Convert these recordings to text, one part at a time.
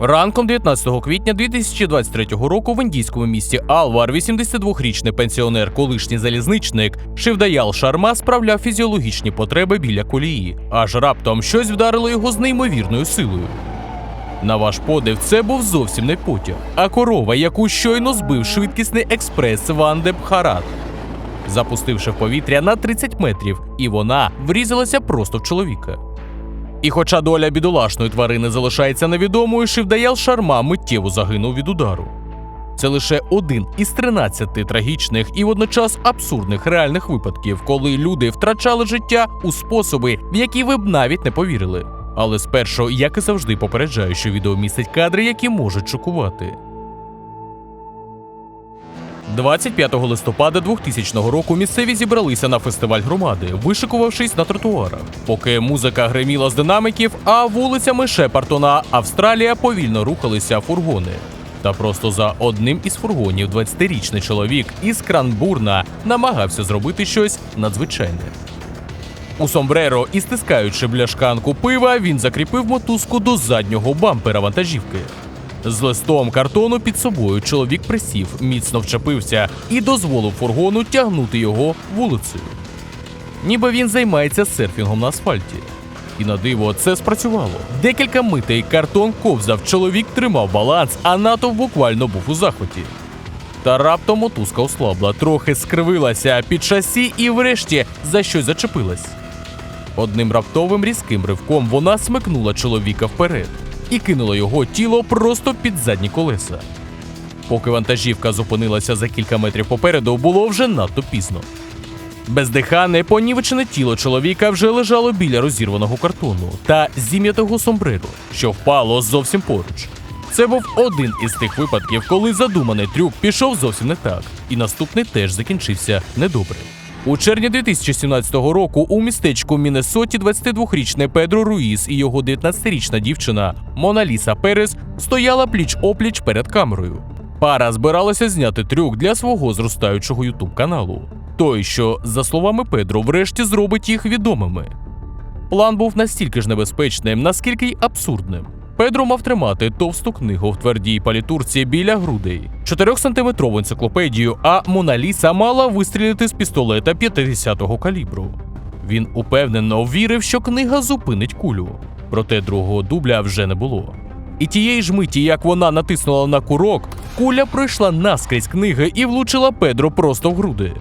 Ранком 19 квітня 2023 року в індійському місті Алвар 82-річний пенсіонер, колишній залізничник Шивдаял Шарма справляв фізіологічні потреби біля колії, аж раптом щось вдарило його з неймовірною силою. На ваш подив, це був зовсім не потяг, а корова, яку щойно збив швидкісний експрес Ванде Бхарат, запустивши в повітря на 30 метрів, і вона врізалася просто в чоловіка. І хоча доля бідолашної тварини залишається невідомою, Шивдаял Шарма миттєво загинув від удару. Це лише один із 13 трагічних і водночас абсурдних реальних випадків, коли люди втрачали життя у способи, в які ви б навіть не повірили. Але спершу, як і завжди, попереджаю, що відео містить кадри, які можуть шокувати. 25 листопада 2000 року місцеві зібралися на фестиваль громади, вишикувавшись на тротуарах. Поки музика гриміла з динамиків, а вулицями Шепартона, Австралія повільно рухалися фургони. Та просто за одним із фургонів 20-річний чоловік із Кранбурна намагався зробити щось надзвичайне. У сомбреро і стискаючи бляшканку пива, він закріпив мотузку до заднього бампера вантажівки. З листом картону під собою чоловік присів, міцно вчепився і дозволив фургону тягнути його вулицею. Ніби він займається серфінгом на асфальті. І на диво це спрацювало. Декілька митей картон ковзав, чоловік тримав баланс, а натовп буквально був у захваті. Та раптом мотузка ослабла, трохи скривилася під шасі і врешті за щось зачепилась. Одним раптовим різким ривком вона смикнула чоловіка вперед і кинула його тіло просто під задні колеса. Поки вантажівка зупинилася за кілька метрів попереду, було вже надто пізно. Бездихане, понівечене тіло чоловіка вже лежало біля розірваного картону та зім'ятого сомбреро, що впало зовсім поруч. Це був один із тих випадків, коли задуманий трюк пішов зовсім не так, і наступний теж закінчився недобре. У червні 2017 року у містечку Міннесоті 22-річний Педро Руїс і його 19-річна дівчина Моналіса Перес стояла пліч-опліч перед камерою. Пара збиралася зняти трюк для свого зростаючого ютуб каналу. Той, що, за словами Педро, врешті зробить їх відомими. План був настільки ж небезпечним, наскільки й абсурдним. Педро мав тримати товсту книгу в твердій палітурці біля грудей, 4-сантиметрову енциклопедію, а Моналіса мала вистрілити з пістолета 50-го калібру. Він упевнено вірив, що книга зупинить кулю. Проте другого дубля вже не було. І тієї ж миті, як вона натиснула на курок, куля пройшла наскрізь книги і влучила Педро просто в груди.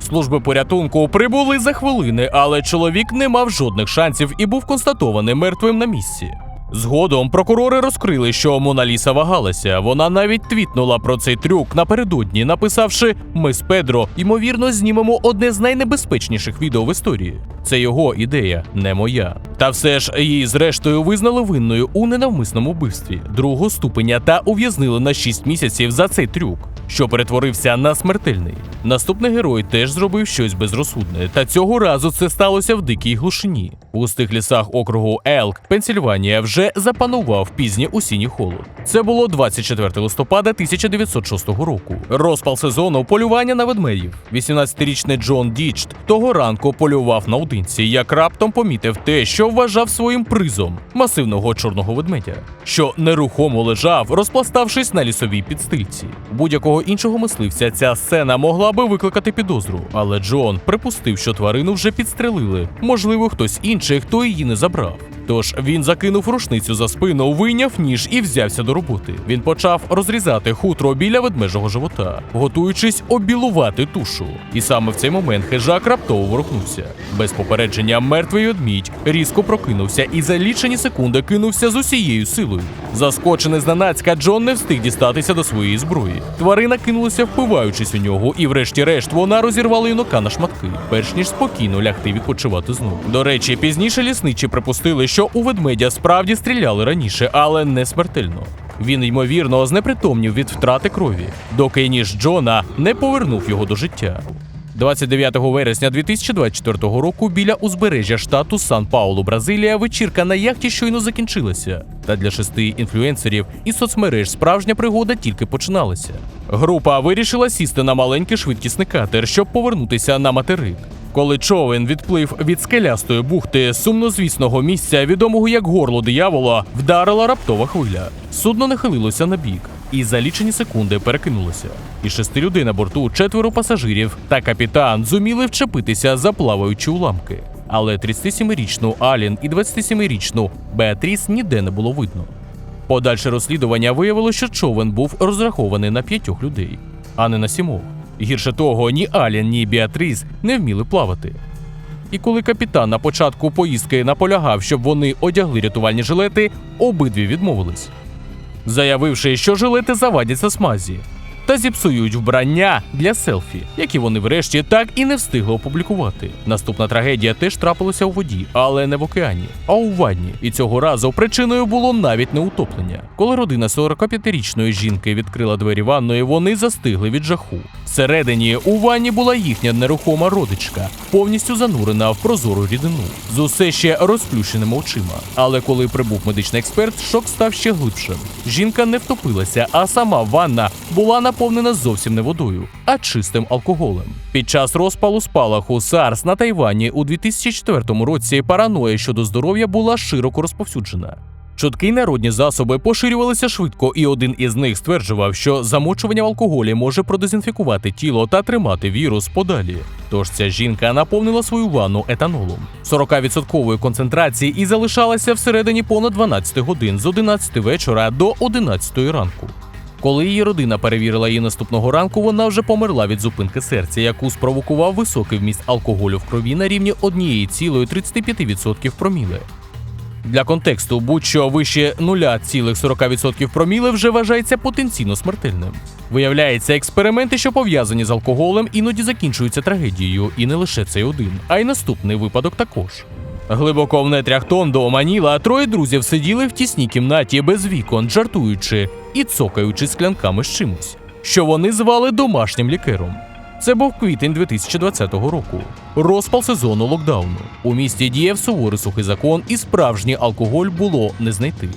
Служби порятунку прибули за хвилини, але чоловік не мав жодних шансів і був констатований мертвим на місці. Згодом прокурори розкрили, що Моналіса вагалася. Вона навіть твітнула про цей трюк напередодні, написавши: Ми з Педро, ймовірно, знімемо одне з найнебезпечніших відео в історії. Це його ідея, не моя. Та все ж її зрештою визнали винною у ненавмисному вбивстві другого ступеня та ув'язнили на 6 місяців за цей трюк, що перетворився на смертельний. Наступний герой теж зробив щось безрозсудне, та цього разу це сталося в дикій глушині. У густих лісах округу Елк, Пенсільванія, вже запанував пізній осінній холод. Це було 24 листопада 1906 року. Розпал сезону полювання на ведмедів. 18-річний Джон Дічт того ранку полював наодинці, як раптом помітив те, що вважав своїм призом масивного чорного ведмедя, що нерухомо лежав, розпластавшись на лісовій підстильці. Будь-якого іншого мисливця ця сцена могла би викликати підозру, але Джон припустив, що тварину вже підстрелили. Можливо, хтось інший, хто її не забрав. Тож він закинув рушницю за спину, вийняв ніж і взявся до роботи. Він почав розрізати хутро біля ведмежого живота, готуючись обілувати тушу. І саме в цей момент хижак раптово ворухнувся. Без попередження мертвий ведмідь різко прокинувся і за лічені секунди кинувся з усією силою. Заскочений зненацька, Джон не встиг дістатися до своєї зброї. Тварина кинулася, впиваючись у нього, і врешті-решт вона розірвала юнака на шматки, перш ніж спокійно лягти відпочивати знову. До речі, пізніше лісничі припустили, що у ведмедя справді стріляли раніше, але не смертельно. Він ймовірно знепритомнів від втрати крові, доки ніж Джона не повернув його до життя. 29 вересня 2024 року біля узбережжя штату Сан-Паулу, Бразилія, вечірка на яхті щойно закінчилася. Та для шести інфлюенсерів із соцмереж справжня пригода тільки починалася. Група вирішила сісти на маленький швидкісний катер, щоб повернутися на материк. Коли човен відплив від скелястої бухти сумнозвісного місця, відомого як горло диявола, вдарила раптова хвиля. Судно нахилилося на бік і за лічені секунди перекинулося. І шести людей на борту, четверо пасажирів та капітан зуміли вчепитися за плаваючі уламки. Але 37-річну Алін і 27-річну Беатріс ніде не було видно. Подальше розслідування виявило, що човен був розрахований на п'ятьох людей, а не на сімох. Гірше того, ні Алін, ні Біатріс не вміли плавати. І коли капітан на початку поїздки наполягав, щоб вони одягли рятувальні жилети, обидві відмовились, заявивши, що жилети завадяться смазі та зіпсують вбрання для селфі, які вони врешті так і не встигли опублікувати. Наступна трагедія теж трапилася у воді, але не в океані, а у ванні. І цього разу причиною було навіть не утоплення. Коли родина 45-річної жінки відкрила двері ванної, вони застигли від жаху. Всередині у ванні була їхня нерухома родичка, повністю занурена в прозору рідину, з усе ще розплющеними очима. Але коли прибув медичний експерт, шок став ще глибшим. Жінка не втопилася, а сама ванна була наповнена зовсім не водою, а чистим алкоголем. Під час розпалу спалаху SARS на Тайвані у 2004 році параноя щодо здоров'я була широко розповсюджена. Чутки народні засоби поширювалися швидко, і один із них стверджував, що замочування в алкоголі може продезінфікувати тіло та тримати вірус подалі. Тож ця жінка наповнила свою ванну етанолом 40% концентрації і залишалася всередині понад 12 годин з 11 вечора до 11 ранку. Коли її родина перевірила її наступного ранку, вона вже померла від зупинки серця, яку спровокував високий вміст алкоголю в крові на рівні 1,35% проміле. Для контексту, будь-що вище 0,40% проміле вже вважається потенційно смертельним. Виявляється, експерименти, що пов'язані з алкоголем, іноді закінчуються трагедією, і не лише цей один, а й наступний випадок також. Глибоко в нетрях Тондо Маніла троє друзів сиділи в тісній кімнаті без вікон, жартуючи і цокаючи склянками з чимось, що вони звали домашнім лікером. Це був квітень 2020 року. Розпал сезону локдауну. У місті діяв суворий сухий закон, і справжній алкоголь було не знайти.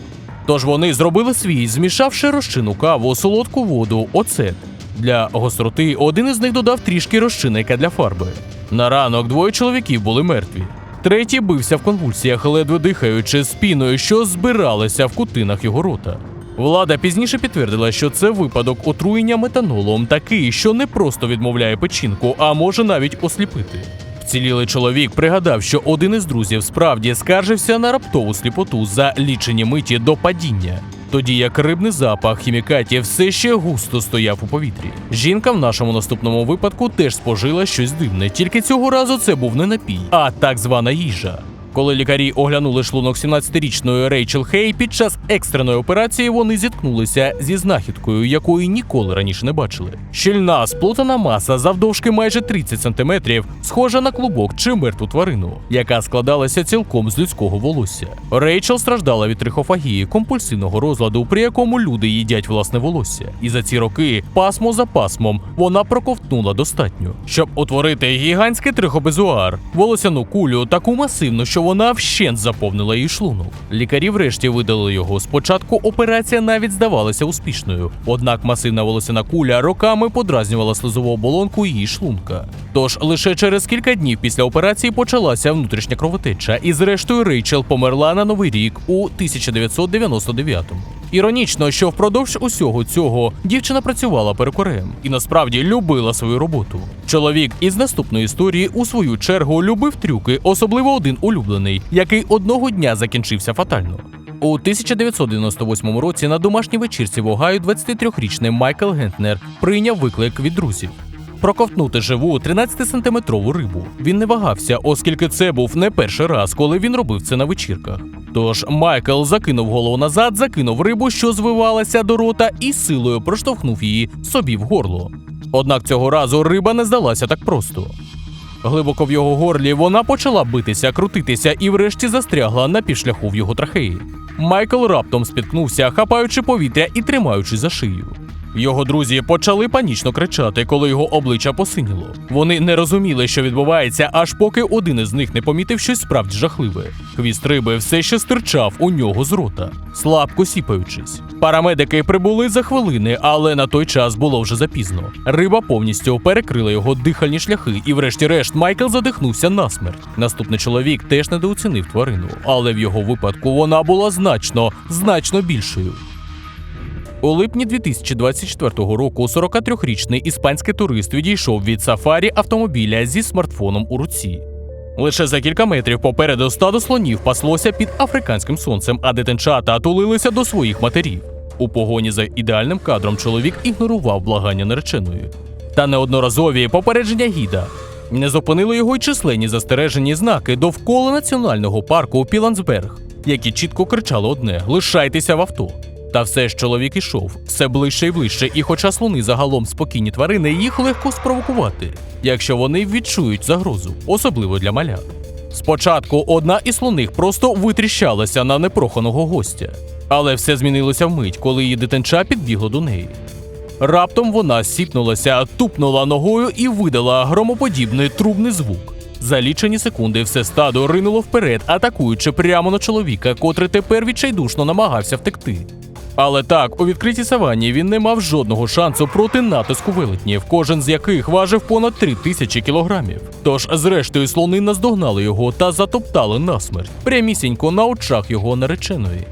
Тож вони зробили свій, змішавши розчину каву, солодку воду, оцет. Для гостроти один із них додав трішки розчинника для фарби. На ранок двоє чоловіків були мертві. Третій бився в конвульсіях, ледве дихаючи спіною, що збиралася в кутинах його рота. Влада пізніше підтвердила, що це випадок отруєння метанолом такий, що не просто відмовляє печінку, а може навіть осліпити. Вцілілий чоловік пригадав, що один із друзів справді скаржився на раптову сліпоту за лічені миті до падіння. Тоді як рибний запах хімікатів все ще густо стояв у повітрі. Жінка в нашому наступному випадку теж спожила щось дивне, тільки цього разу це був не напій, а так звана їжа. Коли лікарі оглянули шлунок 17-річної Рейчел Хей, під час екстреної операції вони зіткнулися зі знахідкою, якої ніколи раніше не бачили. Щільна сплутана маса завдовжки майже 30 сантиметрів, схожа на клубок чи мертву тварину, яка складалася цілком з людського волосся. Рейчел страждала від трихофагії, компульсивного розладу, при якому люди їдять власне волосся. І за ці роки, пасмо за пасмом, вона проковтнула достатньо, щоб утворити гігантський трихобезуар, волосяну кулю, таку масивну, що вона вщент заповнила її шлунок. Лікарі врешті видали його. Спочатку операція навіть здавалася успішною, однак масивна волосяна куля роками подразнювала слизову оболонку її шлунка. Тож лише через кілька днів після операції почалася внутрішня кровотеча, і зрештою Рейчел померла на новий рік у 1999-му. Іронічно, що впродовж усього цього дівчина працювала перукарем і насправді любила свою роботу. Чоловік із наступної історії у свою чергу любив трюки, особливо один улюблений, який одного дня закінчився фатально. У 1998 році на домашній вечірці в Огайо 23-річний Майкл Гентнер прийняв виклик від друзів. Проковтнути живу 13-сантиметрову рибу. Він не вагався, оскільки це був не перший раз, коли він робив це на вечірках. Тож Майкл закинув голову назад, закинув рибу, що звивалася до рота, і силою проштовхнув її собі в горло. Однак цього разу риба не здалася так просто. Глибоко в його горлі вона почала битися, крутитися і врешті застрягла на пішляху в його трахеї. Майкл раптом спіткнувся, хапаючи повітря і тримаючи за шию. Його друзі почали панічно кричати, коли його обличчя посиніло. Вони не розуміли, що відбувається, аж поки один із них не помітив щось справді жахливе. Хвіст риби все ще стирчав у нього з рота, слабко сіпаючись. Парамедики прибули за хвилини, але на той час було вже запізно. Риба повністю перекрила його дихальні шляхи, і, врешті-решт, Майкл задихнувся насмерть. Наступний чоловік теж недооцінив тварину, але в його випадку вона була значно, значно більшою. У липні 2024 року 43-річний іспанський турист відійшов від сафарі автомобіля зі смартфоном у руці. Лише за кілька метрів попереду стадо слонів паслося під африканським сонцем, а дитинчата тулилися до своїх матерів. У погоні за ідеальним кадром чоловік ігнорував благання нареченої. Та неодноразові попередження гіда не зупинили його й численні застережені знаки довкола національного парку Пілансберг, які чітко кричали одне: лишайтеся в авто. Та все ж чоловік ішов все ближче і ближче, і хоча слони загалом спокійні тварини, їх легко спровокувати, якщо вони відчують загрозу, особливо для малят. Спочатку одна із слоних просто витріщалася на непроханого гостя, але все змінилося вмить, коли її дитинча підбігло до неї. Раптом вона сіпнулася, тупнула ногою і видала громоподібний трубний звук. За лічені секунди все стадо ринуло вперед, атакуючи прямо на чоловіка, котрий тепер відчайдушно намагався втекти. Але так, у відкритій савані він не мав жодного шансу проти натиску велетнів, кожен з яких важив понад три тисячі кілограмів. Тож, зрештою, слони наздогнали його та затоптали насмерть, прямісінько на очах його нареченої.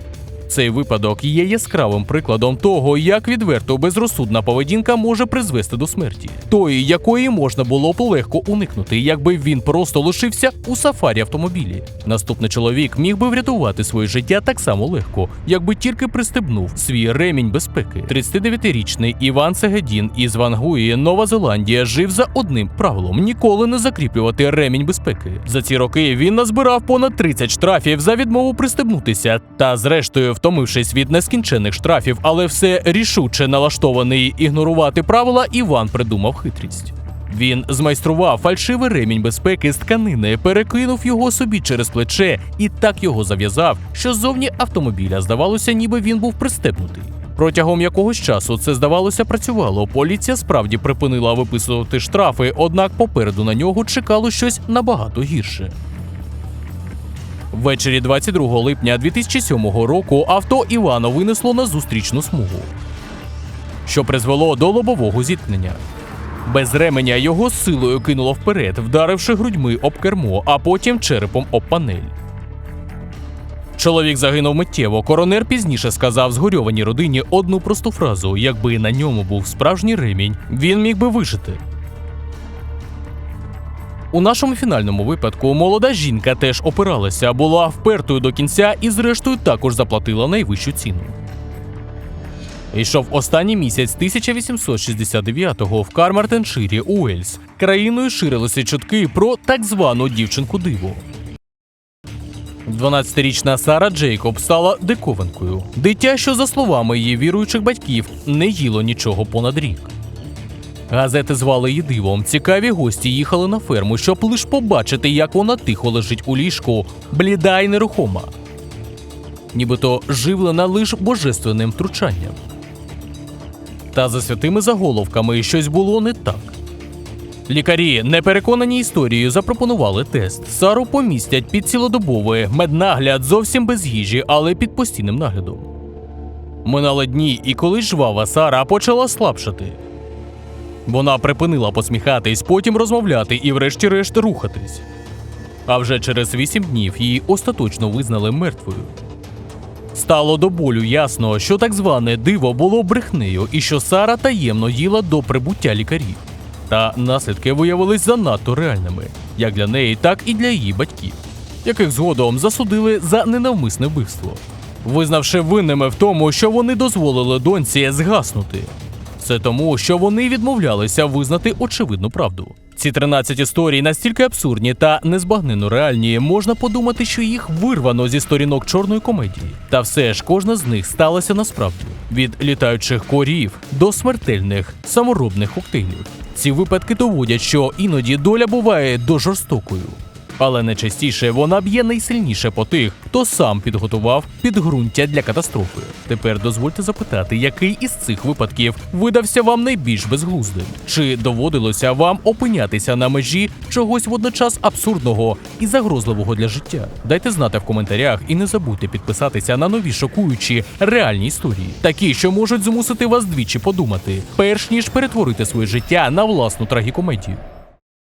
Цей випадок є яскравим прикладом того, як відверто безрозсудна поведінка може призвести до смерті, тої, якої можна було б легко уникнути, якби він просто лишився у сафарі автомобілі. Наступний чоловік міг би врятувати своє життя так само легко, якби тільки пристебнув свій ремінь безпеки. 39-річний Іван Сегедін із Вангуї, Нова Зеландія, жив за одним правилом: ніколи не закріплювати ремінь безпеки. За ці роки він назбирав понад 30 штрафів за відмову пристебнутися, та зрештою, втомившись від нескінченних штрафів, але все рішуче налаштований ігнорувати правила, Іван придумав хитрість. Він змайстрував фальшивий ремінь безпеки з тканини, перекинув його собі через плече і так його зав'язав, що ззовні автомобіля здавалося, ніби він був пристебнутий. Протягом якогось часу це здавалося працювало. Поліція справді припинила виписувати штрафи, однак попереду на нього чекало щось набагато гірше. Ввечері 22 липня 2007 року авто Івана винесло на зустрічну смугу, що призвело до лобового зіткнення. Без ременя його силою кинуло вперед, вдаривши грудьми об кермо, а потім черепом об панель. Чоловік загинув миттєво. Коронер пізніше сказав згорьованій родині одну просту фразу: якби на ньому був справжній ремінь, він міг би вижити. У нашому фінальному випадку молода жінка теж опиралася, була впертою до кінця і, зрештою, також заплатила найвищу ціну. Йшов останній місяць 1869-го в Кармартенширі, Уельс. Країною ширилися чутки про так звану дівчинку диво. 12-річна Сара Джейкоб стала диковинкою. Дитя, що, за словами її віруючих батьків, не їло нічого понад рік. Газети звали її дивом. Цікаві гості їхали на ферму, щоб лиш побачити, як вона тихо лежить у ліжку, бліда й нерухома. Нібито живлена лиш божественним втручанням. Та за святими заголовками щось було не так. Лікарі, не переконані історією, запропонували тест. Сару помістять під цілодобовий меднагляд зовсім без їжі, але під постійним наглядом. Минали дні, і коли жвава Сара почала слабшати. Вона припинила посміхатись, потім розмовляти і, врешті-решт, рухатись. А вже через вісім днів її остаточно визнали мертвою. Стало до болю ясно, що так зване диво було брехнею і що Сара таємно їла до прибуття лікарів. Та наслідки виявились занадто реальними, як для неї, так і для її батьків, яких згодом засудили за ненавмисне вбивство, визнавши винними в тому, що вони дозволили доньці згаснути. Це тому, що вони відмовлялися визнати очевидну правду. Ці 13 історій настільки абсурдні та незбагненно реальні, можна подумати, що їх вирвано зі сторінок чорної комедії. Та все ж кожна з них сталася насправді від літаючих корів до смертельних саморобних коктейлів. Ці випадки доводять, що іноді доля буває до жорстокою. Але найчастіше вона б'є найсильніше по тих, хто сам підготував підґрунтя для катастрофи. Тепер дозвольте запитати, який із цих випадків видався вам найбільш безглуздим? Чи доводилося вам опинятися на межі чогось водночас абсурдного і загрозливого для життя? Дайте знати в коментарях і не забудьте підписатися на нові шокуючі реальні історії, такі, що можуть змусити вас двічі подумати, перш ніж перетворити своє життя на власну трагікомедію.